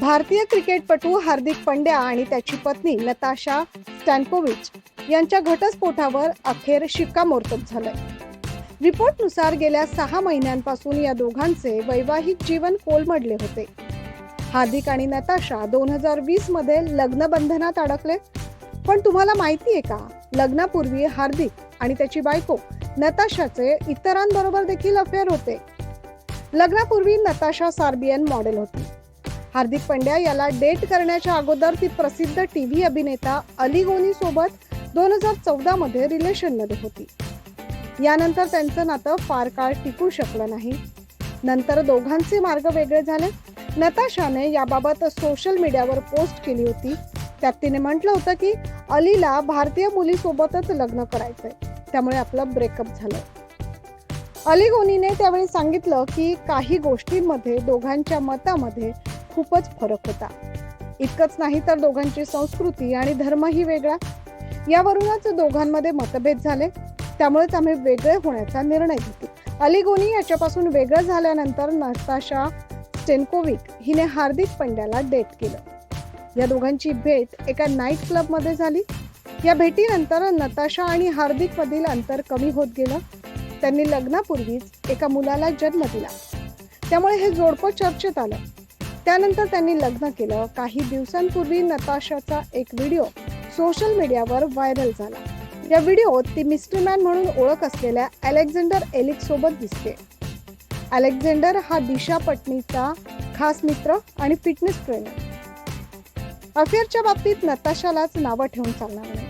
भारतीय क्रिकेटपटू हार्दिक पंड्या आणि त्याची पत्नी नताशा स्टॅनकोविच यांच्या घटस्फोटावर अखेर शिक्कामोर्तब झालंय. रिपोर्टनुसार गेल्या सहा महिन्यांपासून या दोघांचे वैवाहिक जीवन कोलमडले होते. हार्दिक आणि नताशा दोन हजार वीसमध्ये लग्न बंधनात अडकले. पण तुम्हाला माहितीये का? लग्नापूर्वी हार्दिक आणि त्याची बायको नताशाचे इतरांबरोबर देखील अफेअर होते. लग्नापूर्वी नताशा सार्बियन मॉडेल होती. हार्दिक पंड्या याला डेट करण्याच्या अगोदर ती प्रसिद्ध टी व्ही अभिनेता अली गोनी सोबत दोन हजार चौदा मध्ये रिलेशनमध्ये होती. यानंतर त्यांचं नातं फार काळ टिकू शकलं नाही. नंतर दोघांचे मार्ग वेगळे झाले. नताशाने याबाबत सोशल मीडियावर पोस्ट केली होती. त्यात तिने म्हटलं होतं की अलीला भारतीय मुलीसोबतच लग्न करायचंय. त्यामुळे आपलं ब्रेकअप झालं. अली गोनीने त्यावेळी सांगितलं की काही गोष्टींमध्ये दोघांच्या मतामध्ये खूपच फरक होता. इतकंच नाही तर दोघांची संस्कृती आणि धर्मही वेगळा. यावरूनच दोघांमध्ये मतभेद झाले. त्यामुळेच आम्ही वेगळे होण्याचा निर्णय घेतला. अलिगोनी याच्यापासून वेगळं झाल्यानंतर नताशा स्टेनकोविक हिने हार्दिक पंड्याला डेट केलं. या दोघांची भेट एका नाईट क्लबमध्ये झाली. या भेटीनंतर नताशा आणि हार्दिक मधील अंतर कमी होत गेलं. त्यांनी लग्नापूर्वीच एका मुलाला जन्म दिला. त्यामुळे हे जोडपं चर्चेत आलं. त्यानंतर त्यांनी लग्न केलं. काही दिवसांपूर्वी नताशाचा एक व्हिडिओ सोशल मीडियावर व्हायरल झाला. या व्हिडिओत ती मिस्ट्री मॅन म्हणून ओळख असलेल्या अलेक्झांडर एलिक सोबत दिसते. अलेक्झांडर हा दिशा पटनीचा खास मित्र आणि फिटनेस ट्रेनर अफेअरच्या बाबतीत नताशालाच नावं ठेवून चालणार नाही.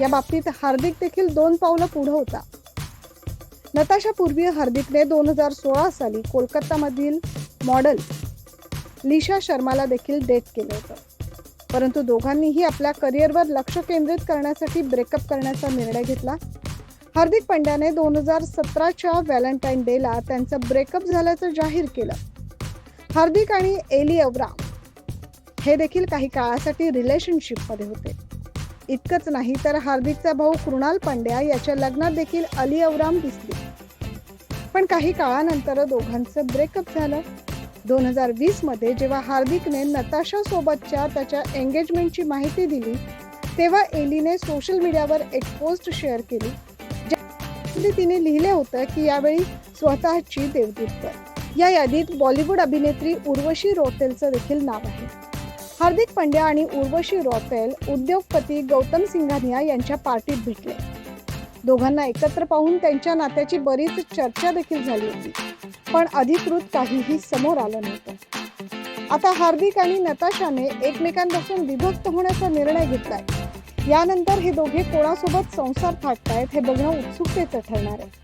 या बाबतीत हार्दिक देखील दोन पावलं पुढे होता. नताशा पूर्वी हार्दिकने दोन हजार सोळा साली कोलकातामधील मॉडेल लिशा शर्माला देखील डेट केलं होतं. परंतु दोघांनीही आपल्या करिअरवर लक्ष केंद्रित करण्यासाठी ब्रेकअप करण्याचा निर्णय घेतला. हार्दिक पंड्याने दोन हजार सतराच्या व्हॅलेंटाईन डेला त्यांचं ब्रेकअप झाल्याचं जाहीर केलं. हार्दिक आणि एली अवराम हे देखील काही काळासाठी रिलेशनशिपमध्ये होते. इतकंच नाही तर हार्दिकचा भाऊ कृणाल पांड्या याच्या लग्नात देखील अली अवराम दिसली. पण काही काळानंतर दोघांचं ब्रेकअप झालं. दोन हजार वीसमध्ये जेव्हा हार्दिकने नताशासोबतच्या त्याच्या एंगेजमेंटची माहिती दिली तेव्हा एलीने सोशल मीडियावर एक पोस्ट शेअर केली ज्यामध्ये तिने लिहिले होतं की यावेळी स्वतःची देवदूत या यादीत बॉलिवूड अभिनेत्री उर्वशी रोतेलचं देखील नाव आहे. हार्दिक पंड्या आणि उर्वशी रोतेल उद्योगपती गौतम सिंघानिया यांच्या पार्टीत भेटले. दोघांना एकत्र पाहून त्यांच्या नात्याची बरीच चर्चा देखील झाली होती. पण अधिकृत काहीही समोर आलं नव्हतं. आता हार्दिक आणि नताशाने एकमेकांपासून विभक्त होण्याचा निर्णय घेतलाय. यानंतर हे दोघे कोणासोबत संसार थाटतायत हे बघणं उत्सुकतेचं ठरणार आहे.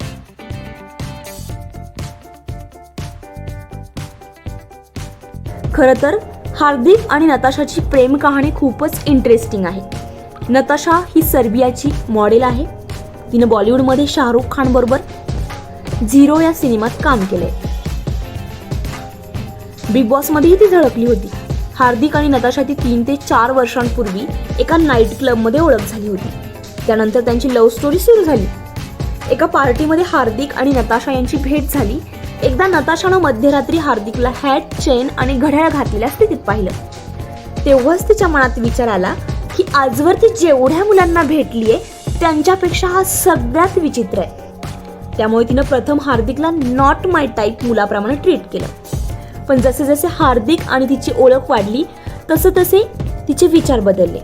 खरं तर हार्दिक आणि नताशाची प्रेम कहाणी खूपच इंटरेस्टिंग आहे. नताशा ही सर्बियाची मॉडेल आहे. तिनं बॉलिवूडमध्ये शाहरुख खान बरोबर झिरो या सिनेमात काम केलंय. बिग बॉसमध्येही ती झळकली होती. हार्दिक आणि नताशाची तीन ते चार वर्षांपूर्वी एका नाईट क्लबमध्ये ओळख झाली होती. त्यानंतर त्यांची लव्ह स्टोरी सुरू झाली. एका पार्टीमध्ये हार्दिक आणि नताशा यांची भेट झाली. एकदा नताशानं मध्यरात्री हार्दिकला हॅट चेन आणि घड्याळ घातलेल्या स्थितीत पाहिलं. तेव्हाच तिच्या मनात विचार आला की आजवर ती जेवढ्या मुलांना भेटलीये त्यांच्यापेक्षा हा सगळ्यात विचित्र आहे. त्यामुळे तिनं प्रथम हार्दिकला नॉट माय टाईप मुलाप्रमाणे ट्रीट केलं. पण जसे जसे हार्दिक आणि तिची ओळख वाढली तसं तसे तिचे विचार बदलले.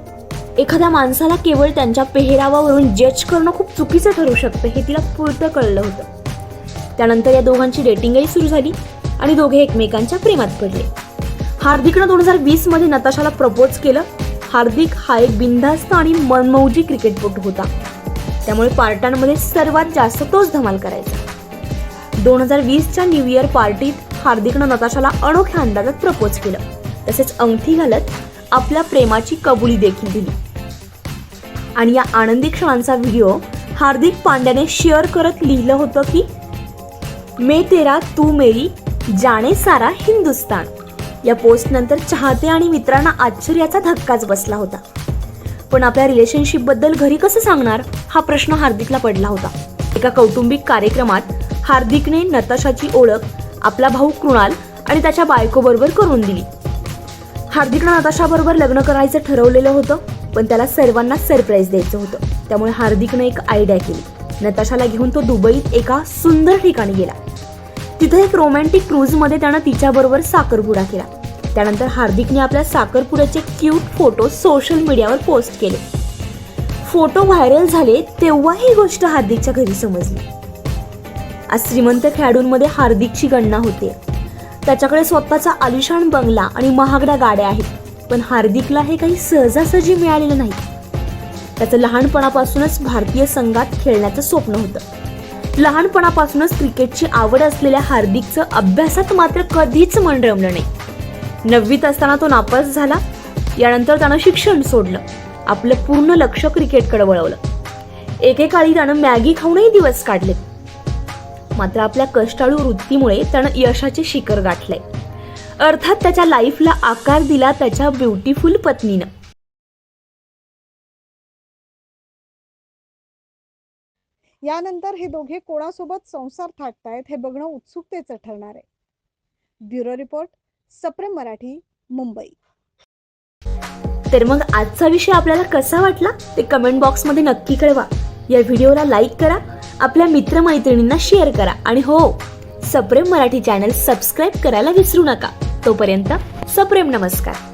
एखाद्या माणसाला केवळ त्यांच्या पेहरावावरून जज करणं खूप चुकीचं ठरू शकतं हे तिला पुरतं कळलं होतं. त्यानंतर या दोघांची डेटिंगही सुरू झाली आणि दोघे एकमेकांच्या प्रेमात पडले. हार्दिकनं दोन हजार वीसमध्ये नताशाला प्रपोज केलं. हार्दिक हा एक बिनधास्त आणि मनमौजी क्रिकेटपटू होता. त्यामुळे पार्टांमध्ये सर्वात जास्त तोच धमाल करायचा. दोन हजार वीसच्या न्यू इयर पार्टीत हार्दिकनं नताशाला अनोख्या अंदाजात प्रपोज केलं. तसेच अंगठी घालत आपल्या प्रेमाची कबुली देखील दिली. आणि या आनंदी क्षणांचा व्हिडिओ हार्दिक पांड्याने शेअर करत लिहिलं होतं की मे तेरा तू मेरी जाणे सारा हिंदुस्तान. या पोस्ट नंतर चाहते आणि मित्रांना आश्चर्याचा धक्काच बसला होता. पण आपल्या रिलेशनशिपबद्दल घरी कसं सांगणार? हा प्रश्न हार्दिकला पडला होता. एका कौटुंबिक कार्यक्रमात हार्दिकने नताशाची ओळख आपला भाऊ कृणाल आणि त्याच्या बायकोबरोबर करून दिली. हार्दिकनं नताशा बरोबर लग्न करायचं ठरवलेलं होतं पण त्याला सर्वांना सरप्राईज द्यायचं होतं. त्यामुळे हार्दिकनं एक आयडिया केली. नताशाला घेऊन तो दुबईत एका सुंदर ठिकाणी गेला. तिथे एक रोमॅन्टिक क्रूजमध्ये त्यानं तिच्याबरोबर साखरपुडा केला. त्यानंतर हार्दिकने आपल्या साखरपुड्याचे क्यूट फोटो सोशल मीडियावर पोस्ट केले. फोटो व्हायरल झाले तेव्हा ही गोष्ट हार्दिकच्या घरी समजली. आज श्रीमंत खेळाडूंमध्ये हार्दिकची गणना होते. त्याच्याकडे स्वतःचा आलिशान बंगला आणि महागड्या गाड्या आहेत पण हार्दिकला हे काही सहजासहजी मिळालेलं नाही. त्याचं लहानपणापासूनच भारतीय संघात खेळण्याचं स्वप्न होतं. लहानपणापासूनच क्रिकेटची आवड असलेल्या हार्दिकचं अभ्यासात मात्र कधीच मन रमलं नाही. नववीत असताना तो नापास झाला. यानंतर त्यानं शिक्षण सोडलं. आपलं पूर्ण लक्ष क्रिकेटकडे वळवलं. एकेकाळी त्यानं मॅगी खाऊनही दिवस काढले. मात्र आपल्या कष्टाळू वृत्तीमुळे त्यानं यशाचे शिखर गाठले अर्थात त्याच्या लाईफला आकार दिला त्याच्या ब्युटिफुल पत्नीनं. यानंतर हे दोघे कोणासोबत संसार थाटतायत हे बघणं उत्सुकतेचं ठरणार आहे. ब्युरो रिपोर्ट सप्रेम मराठी मुंबई. तर मग आजचा विषय आपल्याला कसा वाटला ते कमेंट बॉक्समध्ये नक्की कळवा. या व्हिडिओला लाईक करा आपल्या मित्रमैत्रिणींना शेअर करा आणि हो सप्रेम मराठी चॅनल सबस्क्राईब करायला विसरू नका. तोपर्यंत सप्रेम नमस्कार.